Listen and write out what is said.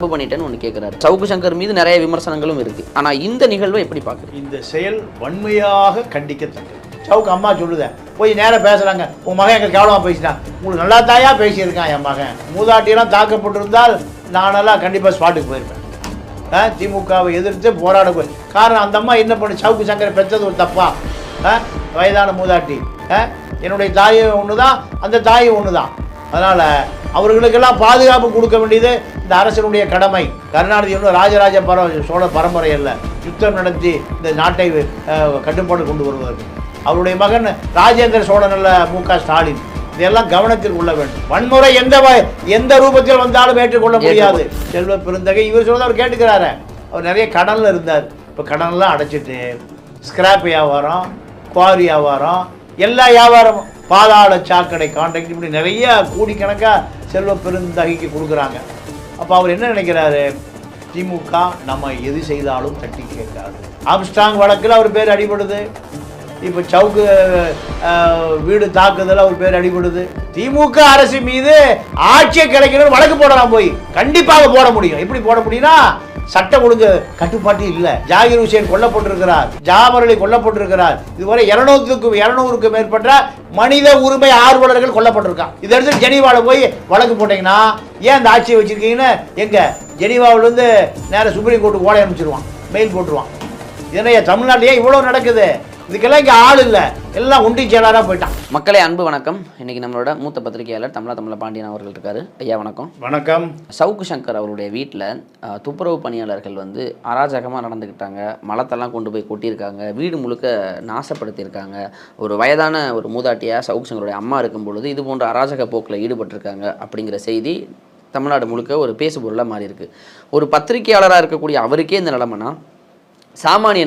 தப்பு பண்ணிட்டேன்னு ஒன்று கேட்குறாரு சவுக்கு சங்கர் மீது நிறைய விமர்சனங்களும் இருக்கு. ஆனால் இந்த நிகழ்வை எப்படி பார்க்குறது இந்த செயல் வன்மையாக கண்டிக்கத்தக்கது. சவுக்கு அம்மா சொல்லுதேன் போய் நேராக பேசுகிறாங்க உன் மகன் எங்க கேவலமாக பேசினான் உங்களுக்கு நல்லா தாயா பேசியிருக்கான் என் மகன். மூதாட்டியெல்லாம் தாக்கப்பட்டிருந்தால் நானெல்லாம் கண்டிப்பாக ஸ்பாட்டுக்கு போயிருப்பேன். ஆ, திமுகவை எதிர்த்து போராட போய். காரணம் அந்த அம்மா என்ன பண்ணு? சவுக்கு சங்கரை பெற்றது ஒரு தப்பா? ஆ, வயதான மூதாட்டி. ஆ, என்னுடைய தாயும் ஒன்று தான் அந்த தாயும் ஒன்று தான் அதனால் அவர்களுக்கெல்லாம் பாதுகாப்பு கொடுக்க வேண்டியது இந்த அரசனுடைய கடமை. கருணாநிதி ஒன்றும் ராஜராஜ பர சோழ பரம்பரை அல்ல. யுத்தம் நடத்தி இந்த நாட்டை கட்டுப்பாடு கொண்டு வருவதற்கு. அவருடைய மகன் ராஜேந்திர சோழன் அல்ல மு. க. ஸ்டாலின். இதெல்லாம் கவனத்தில் கொள்ள வேண்டும். வன்முறை எந்த எந்த ரூபத்தில் வந்தாலும் ஏற்றுக்கொள்ள முடியாது. செல்வ பெருந்தகை இவர் சொல்றது அவர் கேட்டுக்கிறாரு. அவர் நிறைய கடனில் இருந்தார். இப்போ கடனெல்லாம் அடைச்சிட்டு ஸ்கிராப் வியாபாரம் குவாரி வியாபாரம் எல்லா வியாபாரமும் பாதாள சாக்கடை கான்ட்ராக்ட் இப்படி நிறைய கோடிக்கணக்காக செல்வ பெருந்தகைக்கு கொடுக்குறாங்க. அப்போ அவர் என்ன நினைக்கிறாரு? திமுக நம்ம எது செய்தாலும் தட்டி கேட்காது. ஆம்ஸ்டாங் வழக்கில் அவர் பேர் அடிபடுது. இப்போ சவுக்கு வீடு தாக்குதல் அவர் பேர் அடிபடுது. திமுக அரசு மீது ஆட்சியை கிடைக்கணும்னு வழக்கு போடலாம் போய். கண்டிப்பாக போட முடியும். எப்படி போட முடியும்னா சட்டம் ஒழுங்கு கட்டுப்பாட்டு இல்லை. ஜாகிர் ஹுசேன் கொல்லப்பட்டிருக்கிறார். ஜாமரலி கொல்லப்பட்டிருக்கிறார். இதுவரை இருநூறுக்கும் இருநூறுக்கும் மேற்பட்ட மனித உரிமை ஆர்வலர்கள் கொல்லப்பட்டிருக்கான் இதை எடுத்து ஜெனீவாவில் போய் வழக்கு போட்டீங்கன்னா ஏன் இந்த ஆட்சியை வச்சிருக்கீங்கன்னு எங்க ஜெனீவாவிலேருந்து நேராக சுப்ரீம் கோர்ட்டுக்கு ஓலை அனுப்பிச்சிருவான். மெயில் போட்டுருவான். இதனைய தமிழ்நாட்டிலேயே இவ்வளோ நடக்குது. இதுக்கெல்லாம் இங்கே ஆள் இல்லை. எல்லாம் ஒன்றிய செயலாளராக போயிட்டான். மக்களே அன்பு வணக்கம். இன்னைக்கு நம்மளோட மூத்த பத்திரிகையாளர் தமிழா தமிழ பாண்டியன் அவர்கள் இருக்காரு. ஐயா வணக்கம். வணக்கம். சவுக்கு சங்கர் அவருடைய வீட்டில் துப்புரவு பணியாளர்கள் வந்து அராஜகமாக நடந்துக்கிட்டாங்க மலத்தெல்லாம் கொண்டு போய் கொட்டியிருக்காங்க. வீடு முழுக்க நாசப்படுத்தியிருக்காங்க. ஒரு வயதான ஒரு மூதாட்டியாக சவுக்கு சங்கருடைய அம்மா இருக்கும் பொழுது இது போன்ற அராஜக போக்கில் ஈடுபட்டிருக்காங்க அப்படிங்கிற செய்தி தமிழ்நாடு முழுக்க ஒரு பேசுபொருளாக மாறி இருக்கு ஒரு பத்திரிகையாளராக இருக்கக்கூடிய அவருக்கே இந்த நிலைமைனா சாமானியனுக்கு